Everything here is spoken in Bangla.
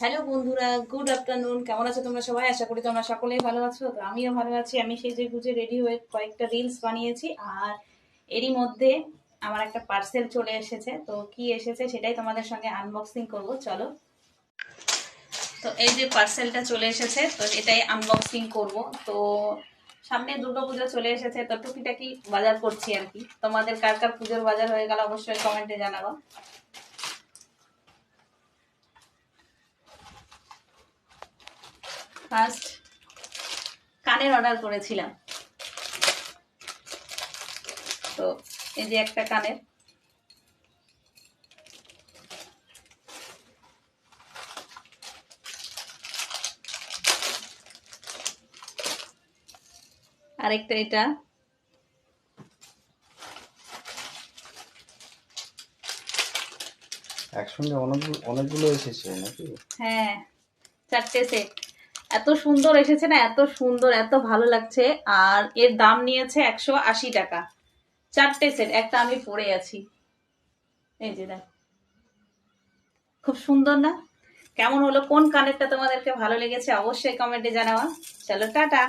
হ্যালো বন্ধুরা, গুড আফটারনুন। কেমন আছো তোমরা সবাই? আশা করি তোমরা সকলেই ভালো আছো। তো আমিও ভালো আছি। আমি সেই যে গুজে রেডি হয়ে কয়েকটা রিলস বানিয়েছি, আর এরই মধ্যে আমার একটা পার্সেল চলে এসেছে। তো কি এসেছে সেটাই তোমাদের সঙ্গে আনবক্সিং করব। চলো। তো এই যে পার্সেলটা চলে এসেছে, তো এটাই আনবক্সিং করব। তো সামনে দুর্গাপুজো চলে এসেছে, তো টুকিটাকি বাজার করছি আর কি। তোমাদের কার কার পুজোর বাজার হয়ে গেল অবশ্যই কমেন্টে জানাব। ফার্স্ট কানের অর্ডার করেছিলাম। তো এই যে একটা কানের। আরেকটা এটা। একসঙ্গে অনেকগুলো অনেকগুলো এসেছে নাকি? হ্যাঁ চারটে সেট এত সুন্দর এসেছে না, এত সুন্দর, এত ভালো লাগছে। আর এর দাম নিয়েছে একশো আশি টাকা। চারটে সেট একটা আমি পরে আছি। এই যে দেখ। খুব সুন্দর না? কেমন হলো? কোন কানেরটা তোমাদেরকে ভালো লেগেছে? অবশ্যই কমেন্টে জানাওয়া চলো, টাটা।